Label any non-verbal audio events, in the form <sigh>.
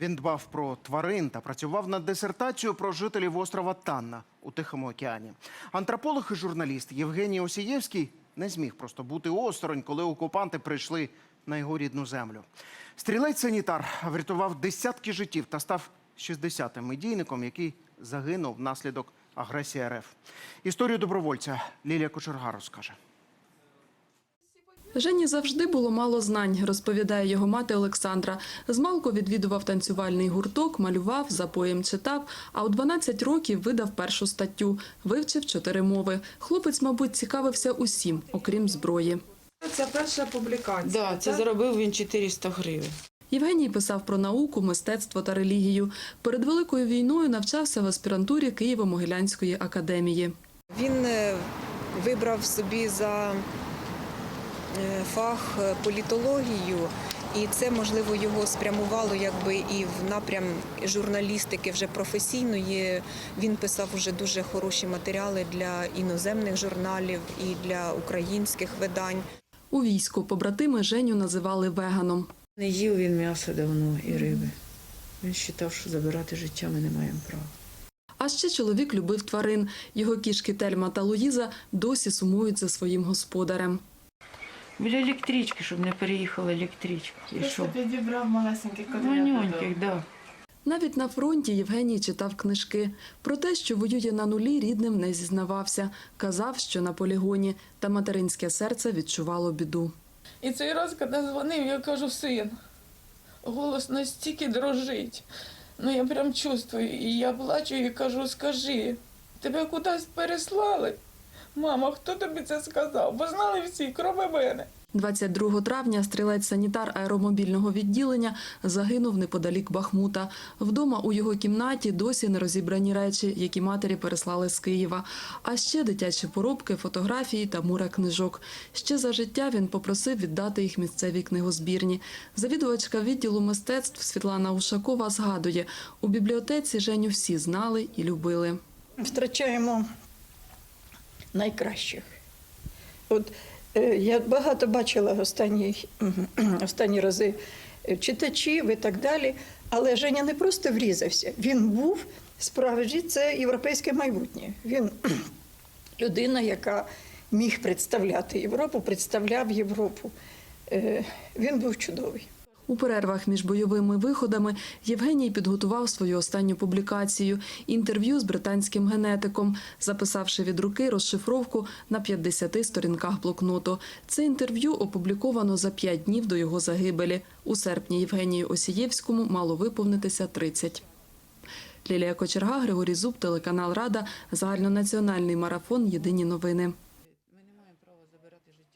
Він дбав про тварин та працював над дисертацією про жителів острова Танна у Тихому океані. Антрополог і журналіст Євгеній Осієвський не зміг просто бути осторонь, коли окупанти прийшли на його рідну землю. Стрілець-санітар врятував десятки життів та став 60-тим медійником, який загинув внаслідок агресії РФ. Історію добровольця Лілія Кочерга розкаже. Жені завжди було мало знань, розповідає його мати Олександра. Змалку відвідував танцювальний гурток, малював, за поєм читав, а у 12 років видав першу статтю, вивчив чотири мови. Хлопець, мабуть, цікавився усім, окрім зброї. Це перша публікація. Да, це так? заробив він 400 гривень. Євгеній писав про науку, мистецтво та релігію. Перед великою війною навчався в аспірантурі Києво-Могилянської академії. Він е, вибрав собі за фах е, політологію, і це можливо його спрямувало якби і в напрям журналістики вже професійної. Він писав вже дуже хороші матеріали для іноземних журналів і для українських видань. У війську побратими Женю називали веганом. Не їв він м'яса давно і риби. Він вважав, що забирати життя ми не маємо права. А ще чоловік любив тварин. Його кішки Тельма та Луїза досі сумують за своїм господарем. Біля електрички, щоб не переїхала електричка. І що? підібрав малесеньких Манюньких, да. Навіть на фронті Євгеній читав книжки. Про те, що воює на нулі, рідним не зізнавався. Казав, що на полігоні, та материнське серце відчувало біду. І цей раз, коли дзвонив, я кажу, син, голос настільки дрожить. Ну я прям чувствую, і я плачу і кажу, скажи, тебе кудись переслали? Мама, хто тобі це сказав? Бо знали всі, кроме мене. 22 травня стрілець-санітар аеромобільного відділення загинув неподалік Бахмута. Вдома у його кімнаті досі не розібрані речі, які матері переслали з Києва. А ще дитячі поробки, фотографії та мура книжок. Ще за життя він попросив віддати їх місцевій книгозбірні. Завідувачка відділу мистецтв Світлана Ушакова згадує, у бібліотеці Женю всі знали і любили. втрачаємо найкращих. От е, я багато бачила останні, <clears throat> останні рази е, читачів і так далі. Але Женя не просто врізався, він був справді це європейське майбутнє. Він <clears throat> людина, яка міг представляти Європу, представляв Європу. Е, Він був чудовий. У перервах між бойовими виходами Євгеній підготував свою останню публікацію інтерв'ю з британським генетиком, записавши від руки розшифровку на 50 сторінках блокноту. Це інтерв'ю опубліковано за 5 днів до його загибелі. У серпні Євгенію Осієвському мало виповнитися 30. Лілія Кочерга, Григорій Зуб, телеканал Рада, загальнонаціональний марафон Єдині новини.